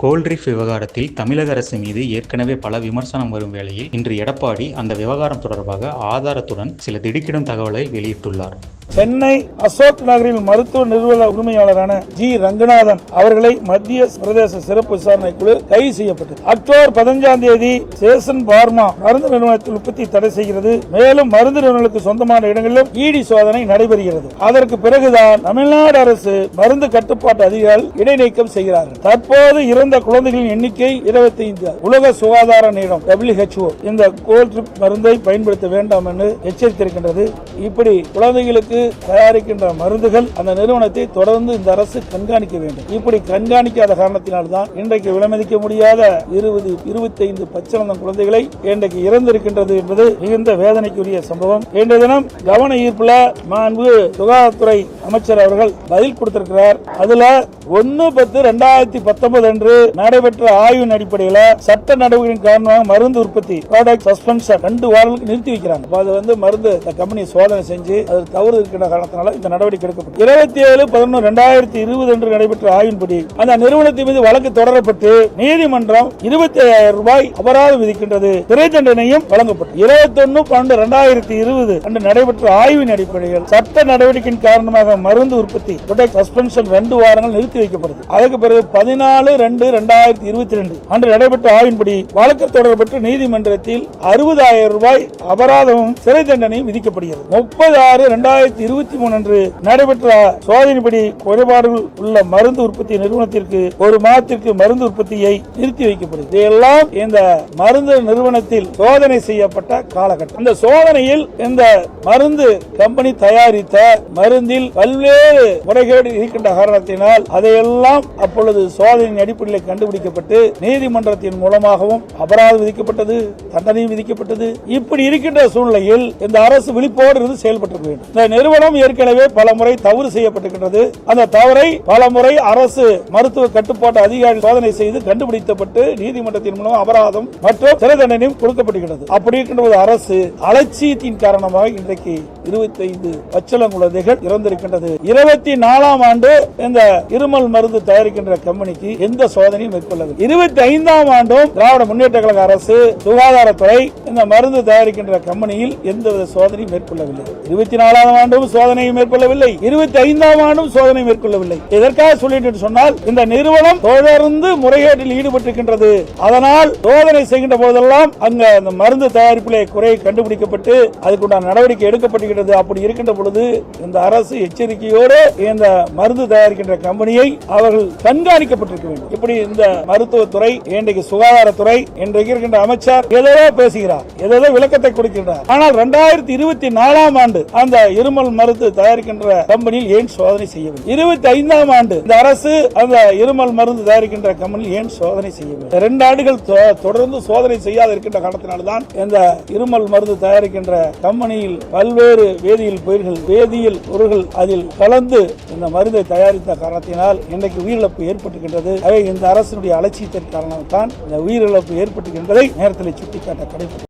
Coldrif விவகாரத்தில் தமிழக அரசு மீது ஏற்கனவே பல விமர்சனம் வரும் வேளையில் இன்று எடப்பாடி அந்த விவகாரம் தொடர்பாக ஆதாரத்துடன் சில திடுக்கிடும் தகவலை வெளியிட்டுள்ளார். சென்னை அசோக் நகரில் மருத்துவ நிறுவன உரிமையாளரான ஜி. ரங்கநாதன் அவர்களை மத்திய பிரதேச சிறப்பு விசாரணை குழு கைது செய்யப்பட்டது. அக்டோபர் பதினஞ்சாம் தேதி சேசன் பார்மா மருந்து நிறுவனத்தில் உற்பத்தி தடை செய்கிறது. மேலும் மருந்து நிறுவனங்களுக்கு சொந்தமான இடங்களிலும் ஈடி சோதனை நடைபெறுகிறது. அதற்கு பிறகுதான் தமிழ்நாடு அரசு மருந்து கட்டுப்பாட்டு அதிகாரிகள் இடைநீக்கம் செய்கிறார்கள். தற்போது இறந்த குழந்தைகளின் எண்ணிக்கை இருபத்தி ஐந்து உலக சுகாதார நிறுவனம் டபிள்யூஹெச்ஓ இந்த கோல்ட்ரிப் மருந்தை பயன்படுத்த வேண்டாம் என்று எச்சரித்திருக்கின்றது. இப்படி குழந்தைகளுக்கு தயாரிக்கின்ற மருந்துகள் அந்த நிறுவனத்தை தொடர்ந்து இந்த அரசு கண்காணிக்க வேண்டும். இப்படி கண்காணிக்காத காரணத்தினால்தான் இன்றைக்கு விலமதிக்க முடியாத இருபது இருபத்தைந்து பச்சிலந்தம் குழந்தைகளை இன்றைக்கு இறந்திருக்கின்றது என்பது மிகுந்த வேதனைக்குரிய சம்பவம். இன்றைய தினம் கவன ஈர்ப்புல மாண்பு சுகாதாரத்துறை அமைச்சர் அவர்கள் பதில் கொடுத்திருக்கிறார். அதுல ஒன்னு பத்து ரெண்டாயிரத்தி பத்தொன்பது அன்று நடைபெற்ற ஆய்வின் அடிப்படையில் சட்ட நடவடிக்கையின் காரணமாக மருந்து உற்பத்தி ப்ராடக்ட் சஸ்பென்ஷன் ரெண்டு வாரங்களுக்கு நிறுத்தி வைக்கிறாங்க. அது வந்து மருந்து கம்பெனி சோதனை செஞ்சு அது தவறு இருக்கிற காரணத்தினால இந்த நடவடிக்கை எடுக்கப்படும் இருபத்தி ஏழு பதினொன்று ரெண்டாயிரத்தி இருபது அன்று நடைபெற்ற ஆய்வின்படி அந்த நிறுவனத்தின் மீது வழக்கு தொடரப்பட்டு நீதிமன்றம் இருபத்தி ஐயாயிரம் ரூபாய் அபராதம் விதிக்கின்றது. சிறை தண்டனையும் வழங்கப்பட்டது. இருபத்தி ஒன்று பன்னெண்டு ரெண்டாயிரத்தி இருபது அன்று நடைபெற்ற ஆய்வின் அடிப்படையில் சட்ட நடவடிக்கையின் காரணமாக மருந்து உற்பத்தி சஸ்பென்ஷன் ரெண்டு வாரங்கள் நிறுத்தி வைக்கப்படுது. அதற்கு பிறகு பதினாலு ரெண்டு ரெண்டாயிரத்தி இருபத்தி ரெண்டு அன்று நடைபெற்ற ஆய்வின்படி வழக்கு தொடரப்பட்டு நீதிமன்றத்தில் அறுபதாயிரம் ரூபாய் அபராதமும் சிறை தண்டனையும் விதிக்கப்படுகிறது. முப்பது ஆறு ரெண்டாயிரத்தி இருபத்தி மூணு அன்று நடைபெற்ற சோதனைப்படி குறைபாடுகள் உள்ள மருந்து உற்பத்தி நிறுவனத்திற்கு ஒரு மாதத்திற்கு மருந்து உற்பத்தியை நிறுத்தி வைக்கப்படுது இதையெல்லாம் இந்த மருந்து நிறுவனத்தில் சோதனை செய்யப்பட்ட காலகட்டம். இந்த சோதனையில் இந்த மருந்து கம்பெனி தயாரித்த மருந்தில் பல்வேறு முறைகேடு இருக்கின்ற காரணத்தினால் அதையெல்லாம் அப்பொழுது சோதனையின் அடிப்படையில் கண்டுபிடிக்கப்பட்டு நீதிமன்றத்தின் மூலமாகவும் அபராதம் விதிக்கப்பட்டது தண்டனையும் விதிக்கப்பட்டது. இப்படி இருக்கின்ற சூழ்நிலையில் இந்த அரசு விழிப்போடு இருந்து செயல்பட்டு வேண்டும் இந்த நிறுவனம் ஏற்கனவே பல முறை தவறு செய்யப்பட்டிருக்கின்றது. அந்த தவறை பல முறை அரசு மருத்துவ கட்டுப்பாட்டு அதிகாரி சோதனை செய்து கண்டுபிடிக்கப்பட்டு நீதிமன்றத்தின் மூலம் அபராதம் மற்றும் சிறை தண்டனையும் கொடுக்கப்படுகிறது அப்படி இருக்கின்ற அரசு அலட்சியத்தின் காரணமாக இன்றைக்கு இருபத்தி ஐந்து பச்சளம் குழந்தைகள் இறந்திருக்கின்றது. இருபத்தி நாலாம் ஆண்டு இந்த இருமல் மருந்து தயாரிக்கின்ற கம்பெனிக்கு எந்த சோதனையும் மேற்கொள்ளவில்லை. இருபத்தி ஐந்தாம் ஆண்டும் திராவிட முன்னேற்ற கழக அரசு சுகாதாரத்துறை இந்த மருந்து தயாரிக்கின்ற கம்பெனியில் எந்தவித சோதனையும் மேற்கொள்ளவில்லை. இருபத்தி நாலாம் ஆண்டு ஆண்டும் சோதனையை மேற்கொள்ளவில்லை. இருபத்தி ஐந்தாம் ஆண்டும் சோதனை மேற்கொள்ளவில்லை. எதற்காக சொல்லிட்டு சொன்னால் இந்த நிறுவனம் தொடர்ந்து முறைகேட்டில் ஈடுபட்டிருக்கின்றது. அதனால் சோதனை செய்கின்ற போதெல்லாம் அங்க அந்த மருந்து தயாரிப்பிலே குறை கண்டுபிடிக்கப்பட்டு அதுக்குண்டான நடவடிக்கை எடுக்கப்படுகிறது அப்படி இருக்கின்ற பொழுது இந்த அரசு எச்சரிக்கையோடு இந்த மருந்து தயாரிக்கின்ற கம்பெனியை அவர்கள் கண்காணிக்கப்பட்டிருக்க வேண்டும். இப்படி இந்த மருத்துவத்துறை இன்றைக்கு சுகாதாரத்துறை இன்றைக்கு இருக்கின்ற அமைச்சர் ஏதோ பேசுகிறார் ஏதோ விளக்கத்தை கொடுக்கின்றார். ஆனால் இரண்டாயிரத்தி இருபத்தி நாலாம் ஆண்டு அந்த இருமல் மருந்து தயாரிக்கின்ற கம்பெனியில் ஏன் சோதனை செய்யவில்லை? இருபத்தி ஐந்தாம் ஆண்டு இந்த அரசு அந்த இருமல் மருந்து தயாரிக்கின்ற கம்பெனியில் ஏன் சோதனை செய்யவில்லை? ரெண்டு ஆண்டுகள் தொ- தொடர்ந்து சோதனை செய்யாத இருக்கின்ற காரணத்தினால்தான் இந்த இருமல் மருந்து தயாரிக்கின்ற கம்பெனியில் பல்வேறு வேதியியல் பயிர்கள் வேதியியல் பொருள்கள் அதில் கலந்து இந்த மருந்தை தயாரித்த காரணத்தினால் இன்றைக்கு உயிரிழப்பு ஏற்பட்டுகின்றது. ஆகவே இந்த அரசினுடைய அலட்சியத்தின் காரணம்தான் இந்த உயிரிழப்பு ஏற்பட்டுகின்றதை நேரத்தில் சுட்டிக்காட்ட கடைபிடிக்கும்